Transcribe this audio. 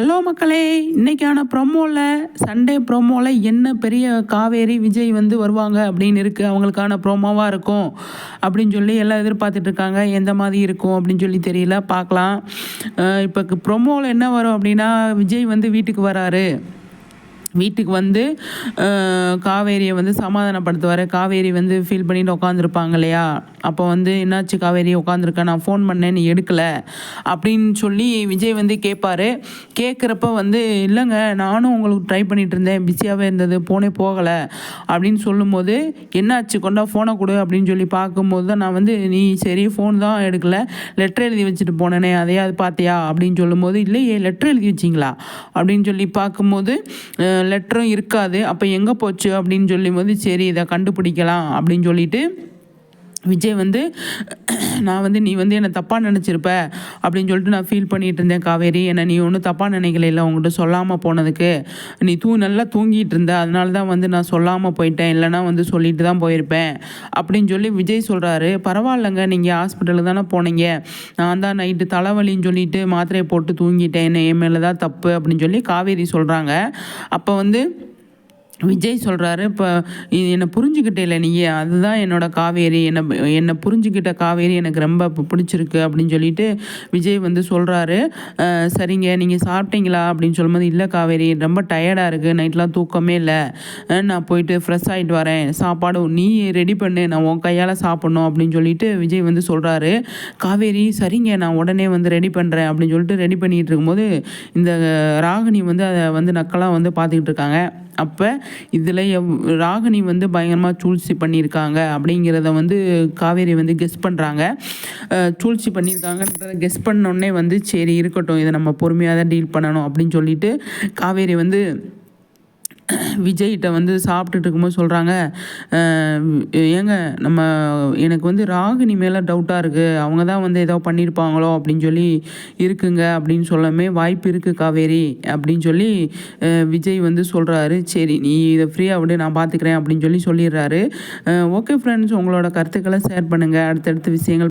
Hello மக்களே இன்றைக்கான ப்ரொமோவில் Sunday ப்ரோமோவில் என்ன பெரிய காவேரி விஜய் வந்து வருவாங்க அப்படின்னு இருக்குது அவங்களுக்கான ப்ரோமோவாக இருக்கும் அப்படின்னு சொல்லி எல்லாம் எதிர்பார்த்துட்ருக்காங்க எந்த மாதிரி இருக்கும் அப்படின்னு சொல்லி தெரியல. பார்க்கலாம். இப்போ ப்ரொமோவில் என்ன வரும் அப்படின்னா விஜய் வந்து வீட்டுக்கு வராரு. வீட்டுக்கு வந்து காவேரியை வந்து சமாதானப்படுத்துவார். காவேரி வந்து ஃபீல் பண்ணிட்டு உட்காந்துருப்பாங்க இல்லையா? அப்போ வந்து என்னாச்சு காவேரி? உட்காந்துருக்க நான் ஃபோன் பண்ணேன் நீ எடுக்கலை. அப்படின்னு சொல்லி விஜய் வந்து கேட்பாரு கேட்குறப்ப வந்து இல்லைங்க நானும் உங்களுக்கு ட்ரை பண்ணிகிட்டு இருந்தேன். பிஸியாகவே இருந்தது. ஃபோனே போகலை. அப்படின்னு சொல்லும்போது என்னாச்சு? கொண்டா ஃபோனை கொடு. அப்படின்னு சொல்லி பார்க்கும்போது தான் நான் வந்து நீ சரி ஃபோன் தான் எடுக்கலை. லெட்டர் எழுதி வச்சுட்டு போனேனே. அதையாவது பார்த்தியா? அப்படின்னு சொல்லும்போது இல்லையே லெட்டர் எழுதி வச்சிங்களா? அப்படின்னு சொல்லி பார்க்கும்போது லெட்டரும் இருக்காது. அப்போ எங்கே போச்சு? அப்படின்னு சொல்லும்போது சரி இதை கண்டுபிடிக்கலாம் அப்படின்னு சொல்லிட்டு விஜய் வந்து நான் வந்து நீ வந்து என்னை தப்பாக நினச்சிருப்ப அப்படின்னு சொல்லிட்டு நான் ஃபீல் பண்ணிகிட்டு இருந்தேன் காவேரி. என்னை நீ ஒன்றும் தப்பாக நினைக்கல இல்லை உங்கள்கிட்ட சொல்லாமல் போனதுக்கு. நீ தூ நல்லா தூங்கிட்டு இருந்த அதனால தான் வந்து நான் சொல்லாமல் போயிட்டேன் இல்லைனா வந்து சொல்லிட்டு தான் போயிருப்பேன் அப்படின்னு சொல்லி விஜய் சொல்கிறாரு பரவாயில்லைங்க நீங்கள் ஹாஸ்பிட்டலுக்கு தானே போனீங்க. நான் தான் நைட்டு தலைவலின்னு சொல்லிட்டு மாத்திரையை போட்டு தூங்கிட்டேன் என்ன என் மேலே தான் தப்பு அப்படின்னு சொல்லி காவேரி சொல்கிறாங்க அப்போ வந்து விஜய் சொல்கிறாரு இப்போ என்னை புரிஞ்சுக்கிட்டே இல்லை நீ அதுதான் என்னோடய காவேரி என்னை என்னை புரிஞ்சுக்கிட்ட காவேரி எனக்கு ரொம்ப பிடிச்சிருக்கு அப்படின்னு சொல்லிட்டு விஜய் வந்து சொல்கிறாரு சரிங்க நீங்கள் சாப்பிட்டீங்களா அப்படின்னு சொல்லும்போது இல்லை காவேரி ரொம்ப டயர்டாக இருக்குது நைட்லாம் தூக்கமே இல்லை. நான் போயிட்டு ஃப்ரெஷ் ஆகிட்டு வரேன் சாப்பாடு நீ ரெடி பண்ணு நான் உன் கையால் சாப்பிட்ணும் அப்படின்னு சொல்லிட்டு விஜய் வந்து சொல்கிறாரு காவேரி சரிங்க நான் உடனே வந்து ரெடி பண்ணுறேன் அப்படின்னு சொல்லிட்டு ரெடி பண்ணிகிட்டு இருக்கும்போது இந்த ராகினி வந்து அதை வந்து நக்கலாக வந்து பார்த்துக்கிட்டு இருக்காங்க. அப்போ இதில் எவ் ராகினி வந்து பயங்கரமாக சூழ்ச்சி பண்ணியிருக்காங்க அப்படிங்கிறத வந்து காவேரி வந்து கெஸ் பண்ணுறாங்க சூழ்ச்சி பண்ணியிருக்காங்கன்றத கெஸ் பண்ணோடனே வந்து சரி இருக்கட்டும் இதை நம்ம பொறுமையாக தான் டீல் பண்ணணும் அப்படின்னு சொல்லிட்டு காவேரி வந்து விஜய்கிட்ட வந்து சாப்பிட்டுட்டு இருக்கும்போது சொல்கிறாங்க ஏங்க நம்ம எனக்கு வந்து ராகினி மேலே டவுட்டாக இருக்குது அவங்க தான் வந்து ஏதோ பண்ணியிருப்பாங்களோ அப்படின்னு சொல்லி இருக்குங்க அப்படின்னு சொல்லமே வாய்ப்பு இருக்குது காவேரி அப்படின்னு சொல்லி விஜய் வந்து சொல்கிறாரு சரி நீ இதை ஃப்ரீயாக விடு நான் பார்த்துக்கிறேன் அப்படின்னு சொல்லி சொல்லிடுறாரு. ஓகே ஃப்ரெண்ட்ஸ் உங்களோட கருத்துக்களை ஷேர் பண்ணுங்கள் அடுத்தடுத்த விஷயங்கள்